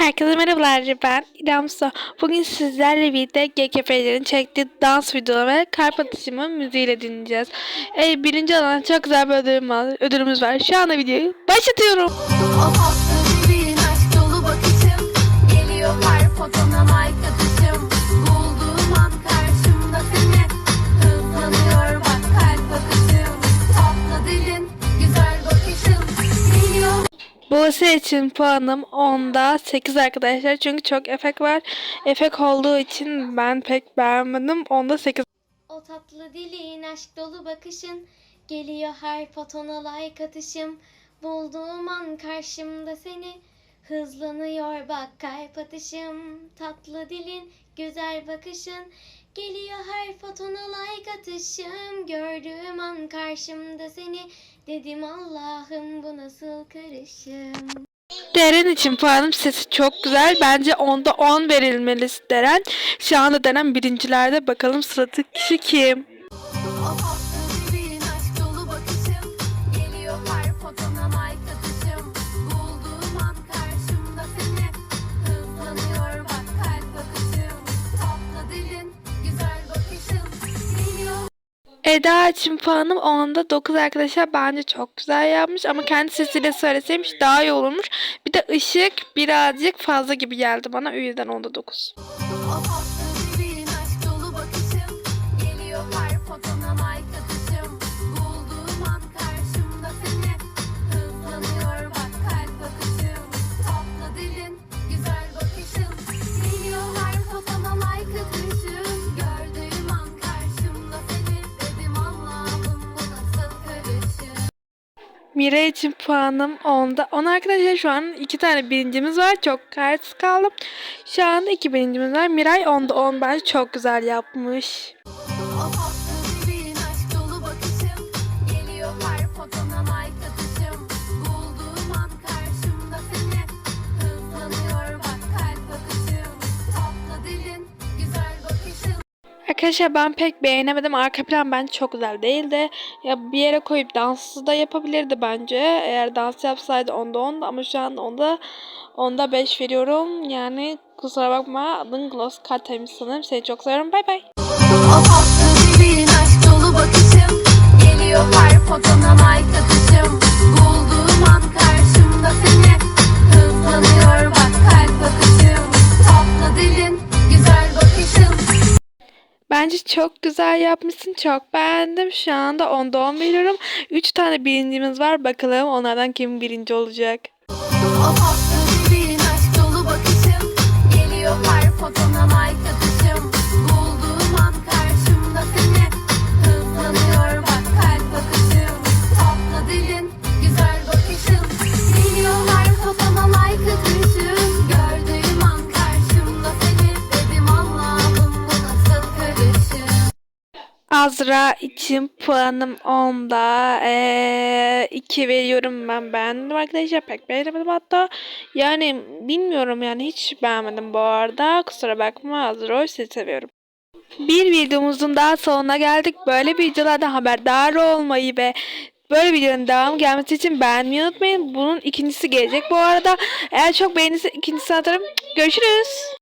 Herkese merhabalar ben İrem. Bugün sizlerle birlikte GKP'lerin çektiği dans videoları ve kalp atışımı müziğiyle dinleyeceğiz. E, birinci olan çok güzel bir ödülüm var, ödülümüz var. Şu anda videoyu başlatıyorum. Buse için puanım 10'da 8 arkadaşlar. Çünkü çok efekt var. Efekt olduğu için ben pek beğenmedim. 10'da 8. O tatlı dilin aşk dolu bakışın Geliyor her fotona like atışım Bulduğum an karşımda seni Hızlanıyor bak kalp atışım Tatlı dilin güzel bakışın Geliyor her fotona like atışım Gördüğüm an karşımda seni Dedim Allah'ım bu nasıl karışım Deren için puanım sesi çok güzel. Bence 10'da 10 verilmeli Deren. Şu anda Deren birincilerde. Bakalım sıradaki kişi kim? Eda için puanım 10'da 9 arkadaşlar. Bence çok güzel yapmış ama kendi sesiyle söyleseymiş daha iyi olurmuş. Bir de ışık birazcık fazla gibi geldi bana. O yüzden 10'da 9. Mira için puanım 10'da 10 arkadaşlar. Şu an iki tane birincimiz var. Çok kararsız kaldım. Şu anda iki birincimiz var. Miray 10'da 10 bence çok güzel yapmış. Arkadaşlar ben pek beğenemedim. Arka plan bence çok güzel değildi. Ya bir yere koyup dansı da yapabilirdi bence. Eğer dans yapsaydı onda 10 ama şu an onda onda 5 veriyorum. Yani kusura bakma adın Gloss Kataymış sanırım. Seni çok seviyorum. Bay bay. O tatlı dilin aşk dolu bakışım Bence çok güzel yapmışsın. Çok beğendim. Şu anda onda 10 veriyorum. 3 tane birincimiz var. Bakalım onlardan kim birinci olacak. Azra için puanım 10'da ee, 2 veriyorum ben beğendim arkadaşlar pek beğenemedim hatta yani bilmiyorum yani hiç beğenmedim bu arada kusura bakma Azra'yı sizi seviyorum. Bir videomuzun daha sonuna geldik. Böyle videolardan haberdar olmayı ve böyle videonun devamı gelmesi için beğenmeyi unutmayın. Bunun ikincisi gelecek bu arada. Eğer çok beğenirse ikincisini atarım. Görüşürüz.